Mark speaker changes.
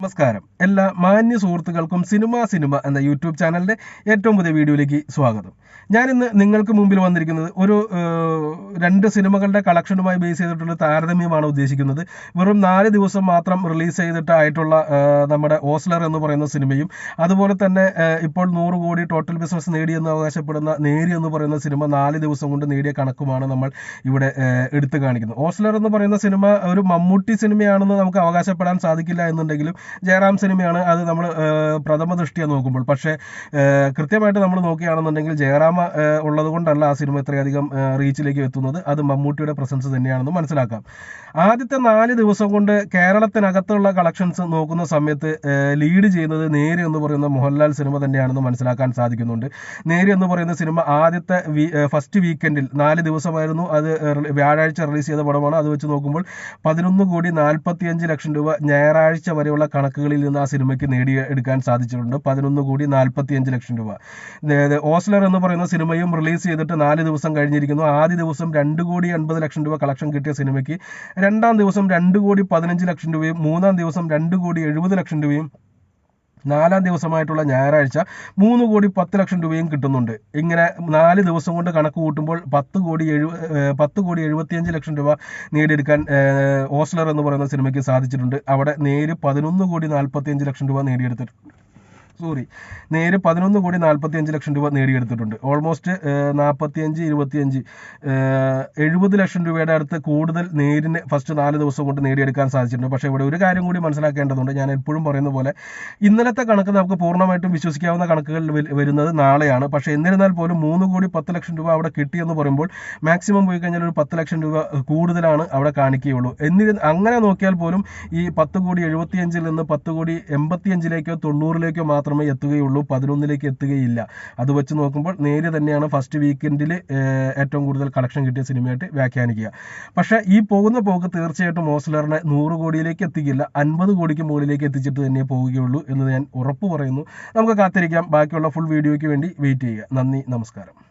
Speaker 1: നമസ്കാരം. എല്ലാ മാന്യ സുഹൃത്തുക്കൾക്കും സിനിമ സിനിമ എന്ന യൂട്യൂബ് ചാനലിന്റെ ഏറ്റവും പുതിയ വീഡിയോയിലേക്ക് സ്വാഗതം. ഞാനിന്ന് നിങ്ങൾക്ക് മുമ്പിൽ വന്നിരിക്കുന്നത് ഒരു രണ്ട് സിനിമകളുടെ കളക്ഷനുമായി ബേസ് ചെയ്തിട്ടുള്ള താരതമ്യമാണ് ഉദ്ദേശിക്കുന്നത്. വെറും നാല് ദിവസം മാത്രം റിലീസ് ചെയ്തിട്ടായിട്ടുള്ള നമ്മുടെ ഓസ്ലർ എന്ന് പറയുന്ന സിനിമയും അതുപോലെ തന്നെ ഇപ്പോൾ നൂറ് കോടി ടോട്ടൽ ബിസിനസ് നേടിയെന്ന് അവകാശപ്പെടുന്ന നേരി എന്ന് പറയുന്ന സിനിമ നാല് ദിവസം കൊണ്ട് നേടിയ കണക്കുമാണ് നമ്മൾ ഇവിടെ എടുത്തു കാണിക്കുന്നത്. ഓസ്ലർ എന്ന് പറയുന്ന സിനിമ ഒരു മമ്മൂട്ടി സിനിമയാണെന്ന് നമുക്ക് അവകാശപ്പെടാൻ സാധിക്കില്ല എന്നുണ്ടെങ്കിലും ജയറാം സിനിമയാണ് അത് നമ്മൾ പ്രഥമ ദൃഷ്ടിയ നോക്കുമ്പോൾ. പക്ഷേ കൃത്യമായിട്ട് നമ്മൾ നോക്കുകയാണെന്നുണ്ടെങ്കിൽ ജയറാമ ഉള്ളത് കൊണ്ടല്ല ആ സിനിമ ഇത്രയധികം റീച്ചിലേക്ക് എത്തുന്നത്. അത് മമ്മൂട്ടിയുടെ പ്രസൻസ് തന്നെയാണെന്ന് മനസ്സിലാക്കാം. ആദ്യത്തെ നാല് ദിവസം കൊണ്ട് കേരളത്തിനകത്തുള്ള കളക്ഷൻസ് നോക്കുന്ന സമയത്ത് ലീഡ് ചെയ്യുന്നത് നേരി എന്ന് പറയുന്ന മോഹൻലാൽ സിനിമ തന്നെയാണെന്ന് മനസ്സിലാക്കാൻ സാധിക്കുന്നുണ്ട്. നേരി എന്ന് പറയുന്ന സിനിമ ആദ്യത്തെ ഫസ്റ്റ് വീക്കെൻഡിൽ നാല് ദിവസമായിരുന്നു. അത് വ്യാഴാഴ്ച റിലീസ് ചെയ്ത പടമാണ്. അത് വെച്ച് നോക്കുമ്പോൾ പതിനൊന്ന് കോടി നാൽപ്പത്തിയഞ്ച് ലക്ഷം രൂപ ഞായറാഴ്ച വരെയുള്ള കണക്കുകളിൽ നിന്ന് ആ സിനിമയ്ക്ക് നേടിയെടുക്കാൻ സാധിച്ചിട്ടുണ്ട്. പതിനൊന്ന് കോടി നാൽപ്പത്തി അഞ്ച് ലക്ഷം രൂപ. ഓസ്ലർ എന്ന് പറയുന്ന സിനിമയും റിലീസ് ചെയ്തിട്ട് നാല് ദിവസം കഴിഞ്ഞിരിക്കുന്നു. ആദ്യ ദിവസം രണ്ട് കോടി അൻപത് ലക്ഷം രൂപ കളക്ഷൻ കിട്ടിയ സിനിമയ്ക്ക്. രണ്ടാം ദിവസം രണ്ട് കോടി പതിനഞ്ച് ലക്ഷം രൂപയും മൂന്നാം ദിവസം രണ്ട് കോടി എഴുപത് ലക്ഷം രൂപയും നാലാം ദിവസമായിട്ടുള്ള ഞായറാഴ്ച മൂന്ന് കോടി പത്ത് ലക്ഷം രൂപയും കിട്ടുന്നുണ്ട്. ഇങ്ങനെ നാല് ദിവസം കൊണ്ട് കണക്ക് കൂട്ടുമ്പോൾ പത്ത് കോടി എഴു പത്ത് കോടി എഴുപത്തിയഞ്ച് ലക്ഷം രൂപ നേടിയെടുക്കാൻ ഓസ്ലർ എന്ന് പറയുന്ന സിനിമയ്ക്ക് സാധിച്ചിട്ടുണ്ട്. അവിടെ നേര് പതിനൊന്ന് കോടി നാൽപ്പത്തിയഞ്ച് ലക്ഷം രൂപ നേടിയെടുത്തിട്ടുണ്ട്. സോറി നേരെ പതിനൊന്ന് കോടി നാൽപ്പത്തിയഞ്ച് ലക്ഷം രൂപ നേടിയെടുത്തിട്ടുണ്ട്. ഓൾമോസ്റ്റ് നാൽപ്പത്തിയഞ്ച് ഇരുപത്തിയഞ്ച് എഴുപത് ലക്ഷം രൂപയുടെ അടുത്ത് കൂടുതൽ നേരിന് ഫസ്റ്റ് നാല് ദിവസം കൊണ്ട് നേടിയെടുക്കാൻ സാധിച്ചിട്ടുണ്ട്. പക്ഷേ ഇവിടെ ഒരു കാര്യം കൂടി മനസ്സിലാക്കേണ്ടതുണ്ട്. ഞാൻ എപ്പോഴും പറയുന്ന പോലെ ഇന്നലത്തെ കണക്ക് നമുക്ക് പൂർണമായിട്ടും വിശ്വസിക്കാവുന്ന കണക്കുകൾ വരുന്നത് നാളെയാണ്. പക്ഷേ എന്നിരുന്നാൽ പോലും മൂന്ന് കോടി പത്ത് ലക്ഷം രൂപ അവിടെ കിട്ടിയെന്ന് പറയുമ്പോൾ മാക്സിമം പോയി കഴിഞ്ഞാൽ ഒരു പത്ത് ലക്ഷം രൂപ കൂടുതലാണ് അവിടെ കാണിക്കുകയുള്ളൂ. എന്നിരുന്ന അങ്ങനെ നോക്കിയാൽ പോലും ഈ പത്ത് കോടി എഴുപത്തിയഞ്ചിൽ നിന്ന് പത്ത് കോടി എൺപത്തിയഞ്ചിലേക്കോ തൊണ്ണൂറിലേക്കോ മാത്രമേ എത്തുകയുള്ളൂ പതിനൊന്നിലേക്ക് എത്തുകയില്ല. അത് വെച്ച് നോക്കുമ്പോൾ നേര് തന്നെയാണ് ഫസ്റ്റ് വീക്കെൻഡിൽ ഏറ്റവും കൂടുതൽ കളക്ഷൻ കിട്ടിയ സിനിമയായിട്ട് വ്യാഖ്യാനിക്കുക. പക്ഷേ ഈ പോകുന്ന പോക്ക് തീർച്ചയായിട്ടും മോസ്ലറിനെ നൂറ് കോടിയിലേക്ക് എത്തിക്കില്ല അൻപത് കോടിക്ക് മുകളിലേക്ക് എത്തിച്ചിട്ട് തന്നെ പോവുകയുള്ളൂ എന്ന് ഞാൻ ഉറപ്പ് പറയുന്നു. നമുക്ക് കാത്തിരിക്കാം. ബാക്കിയുള്ള ഫുൾ വീഡിയോയ്ക്ക് വേണ്ടി വെയിറ്റ് ചെയ്യുക. നന്ദി നമസ്കാരം.